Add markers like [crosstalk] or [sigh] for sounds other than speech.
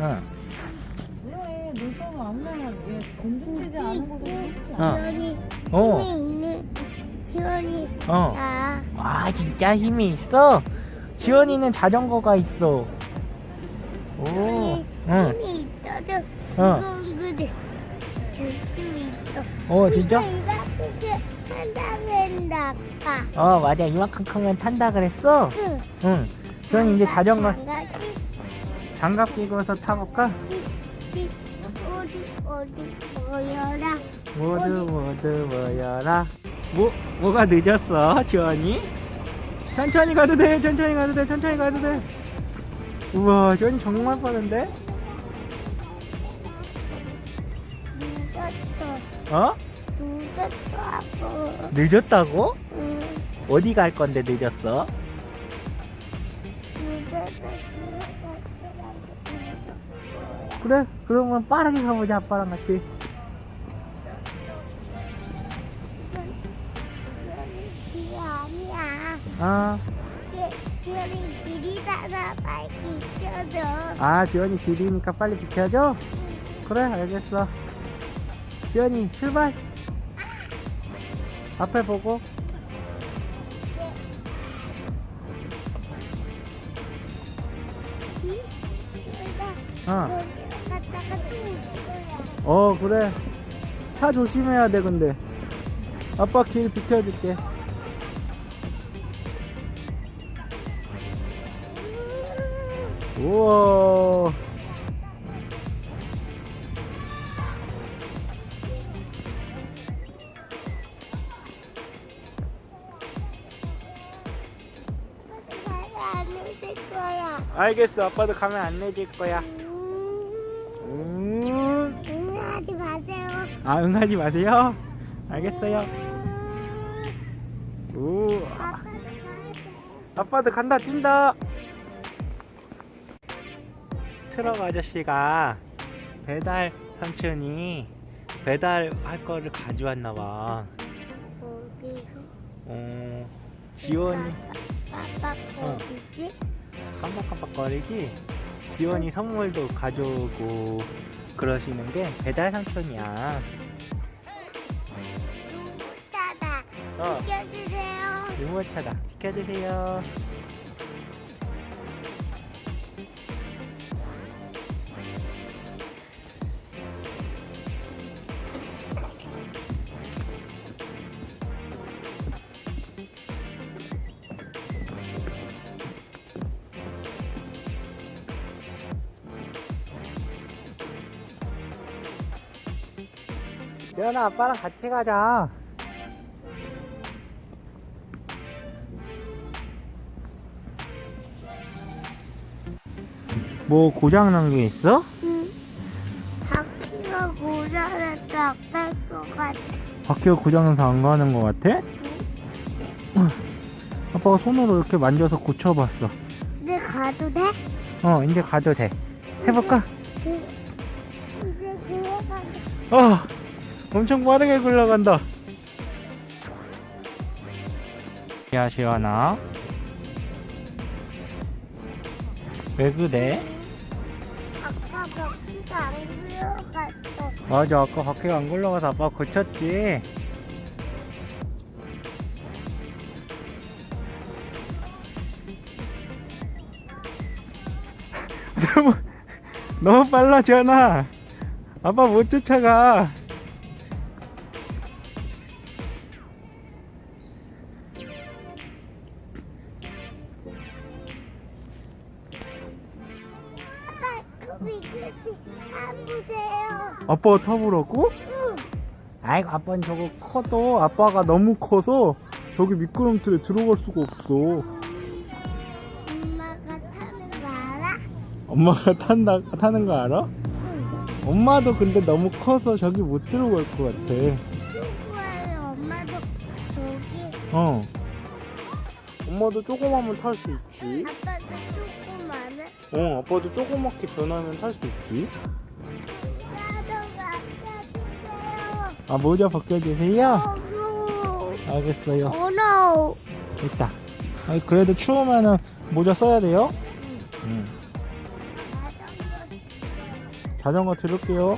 응. 얘 않은 어. 지원이 어. 힘이 있는 지원이 어. 야 아 진짜 힘이 있어? 지원이는 자전거가 있어. 오. 지원이 응. 힘이 있어도 어. 무거운 거를 줄수 있어. 어 진짜? 이렇게 한다면 나빠. 어 맞아 이만큼 크면 탄다 그랬어? 응. 응. 지원이 이제 자전거 장갑이 장갑 끼고서 타볼까? 어디 어디 모여라. 모두 모두 모여라. 뭐 뭐가 늦었어 지원이? 천천히 가도 돼 천천히 가도 돼 천천히 가도 돼. 우와 지원이 정말 빠른데? 늦었어. 어? 늦었어. 늦었다고? 응. 어디 갈 건데? 늦었어. 그래 그러면 빠르게 가보자 아빠랑 같이. 그게 아니야. 아, 지원이 길이 닫아 빨리 있어줘. 아 지원이 길이니까 빨리 비켜줘? 그래 알겠어. 지원이 출발. 앞에 보고. 어. 또 있어요. 어 그래. 차 조심해야 돼 근데. 아빠 길 비켜줄게. 우와. 안 해줄 거야. 알겠어. 아빠도 가면 안 내줄 거야 음, 음. 음, 하지 마세요. 아 응하지 마세요. 알겠어요. 우 아빠가 아빠도 간다 뛴다. 트럭 아저씨가 배달 삼촌이 배달할 거를 가져왔나 봐. 어디서? 어, 지원이. 아빠 어. 어디지? 깜빡깜빡거리지? 지원이 선물도 가져오고 그러시는 게 배달 삼촌이야 따다. 어 비켜주세요. 유모차다 비켜주세요 지원아 아빠랑 같이 가자 뭐 고장난 게 있어? 응. 바퀴가 고장났다 뺄것 같아. 바퀴가 고장나서 안 가는 것 같아? 아빠가 손으로 이렇게 만져서 고쳐봤어 이제 가도 돼? 어 이제 가도 돼 해볼까? 그, 이제 들어가도 어 엄청 빠르게 굴러간다. 야 시원아 왜 그래? 아까 바퀴가 안 굴러갔어. 맞아 아까 바퀴가 안 굴러가서 아빠가 고쳤지. [laughs] 너무 너무 빨라 지원아? 아빠 못 쫓아가 그 미끄러지 안 보세요. 아빠가 타보라고? 응. 아이고 아빠는 저거 커도 아빠가 너무 커서 저기 미끄럼틀에 들어갈 수가 없어 엄마가 타는 거 알아? 엄마가 탄다, 타는 거 알아? 응. 엄마도 근데 너무 커서 저기 못 들어갈 것 같아 엄마도 저기 어 엄마도 조그마면 탈 수 있지 아빠도 조그마해. 어 아빠도 조그맣게 변하면 탈 수 있지. 아 모자 벗겨주세요. 알겠어요 no. 됐다 아, 그래도 추우면은 모자 써야 돼요 응. 자전거 들을게요